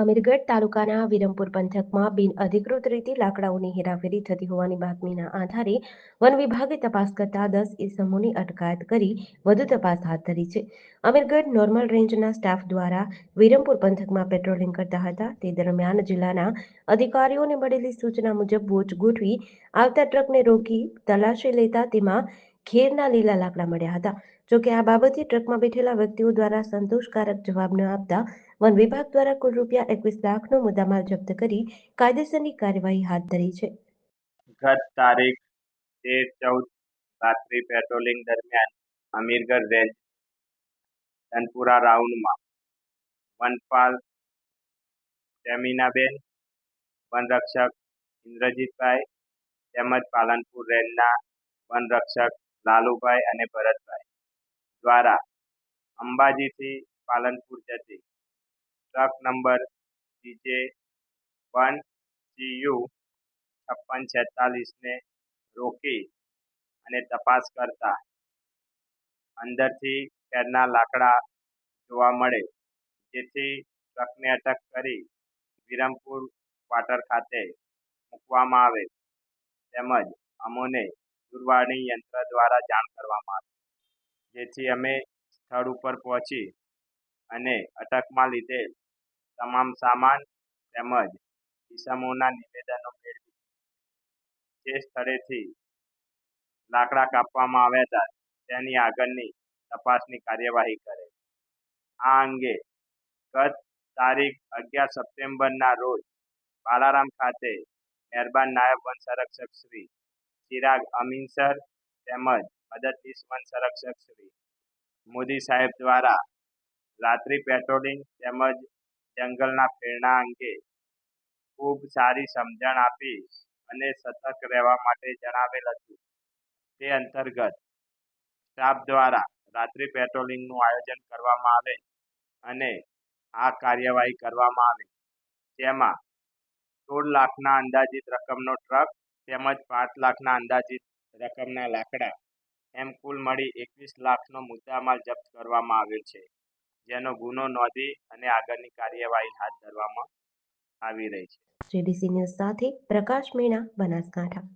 અમીરગઢ તાલુકાના વિરમપુર પંથકમાં બિન અધિકૃત રીતે લાકડાઓની હેરાફેરી થતી હોવાની બાતમીના આધારે વન વિભાગે તપાસ કરતા દસ ઇસમોની અટકાયત કરી વધુ તપાસ હાથ ધરી છે. અમીરગઢ નોર્મલ રેન્જના સ્ટાફ દ્વારા વિરમપુર પંથકમાં પેટ્રોલિંગ કરતા હતા. તે દરમિયાન જિલ્લાના અધિકારીઓને મળેલી સૂચના મુજબ વોચ ગોઠવી આવતા ટ્રકને રોકી તલાશી લેતા તેમાં ખેરના લીલા લાકડા મળ્યા હતા. જોકે આ બાબતે ટ્રકમાં બેઠેલા વ્યક્તિઓ દ્વારા સંતોષકારક જવાબ ન આપતા વન વિભાગ દ્વારા કુલ રૂપિયા એકવીસ લાખનો મુદ્દામાલ જપ્ત કરી કાયદેસરની કાર્યવાહી હાથ ધરી છે. ગત તારીખ તેર ચૌદ રાત્રિ પેટ્રોલિંગ દરમિયાન અમીરગઢ રેન્જ ધનપુરા રાઉન્ડમાં વનપાલ સેમિનાબેન વનરક્ષક ઇન્દ્રજીતભાઈ તેમજ પાલનપુર રેન્જના વનરક્ષક લાલુભાઈ અને ભરતભાઈ દ્વારા અંબાજીથી પાલનપુર જતી truck number G J one C U છપ્પન છેતાલીસને રોકી અને તપાસ કરતા અંદરથી ખેરના લાકડા જોવા મળે, જેથી ટ્રકને અટક કરી વિરમપુર ક્વાર્ટર ખાતે મૂકવામાં આવે. તેમજ અમોને દૂરવાણી યંત્ર દ્વારા જાણ કરવામાં આવી. જેથી અમે સ્થળ ઉપર પહોંચી અને અટકમાં લીધેલ તમામ સામાન તેમજ ઈસમોના નિવેદનો મેળવી. જે સ્થળેથી લાકડા કાપવામાં આવ્યા હતા, તેની આગળની તપાસની કાર્યવાહી કરે. આ અંગે ગત તારીખ અગિયાર સપ્ટેમ્બરના રોજ બાલારામ ખાતે મહેરબાન નાયબ વન સંરક્ષક શ્રી ચિરાગ અમીન સર તેમજ મદદનીશ વન સંરક્ષક શ્રી મોદી સાહેબ દ્વારા રાત્રિ પેટ્રોલિંગ તેમજ જંગલના પ્રેરણા અંગે ખૂબ સારી સમજણ આપી અને સતર્ક રહેવા માટે જણાવેલ હતું. તે અંતર્ગત સ્ટાફ દ્વારા રાત્રિ પેટ્રોલિંગનું આયોજન કરવામાં આવે અને આ કાર્યવાહી કરવામાં આવે. જેમાં સોળ લાખના અંદાજિત રકમનો ટ્રક તેમજ પાંચ લાખના અંદાજિત રકમના લાકડા. એમ કુલ મળી એકવીસ લાખનો મુદ્દામાલ જપ્ત કરવામાં આવ્યો છે, જેનો ગુનો નોંધી અને આગળની કાર્યવાહી હાથ ધરવામાં આવી રહી છે. જેડીસી ન્યૂઝ સાથે પ્રકાશ મીણા, બનાસકાંઠા.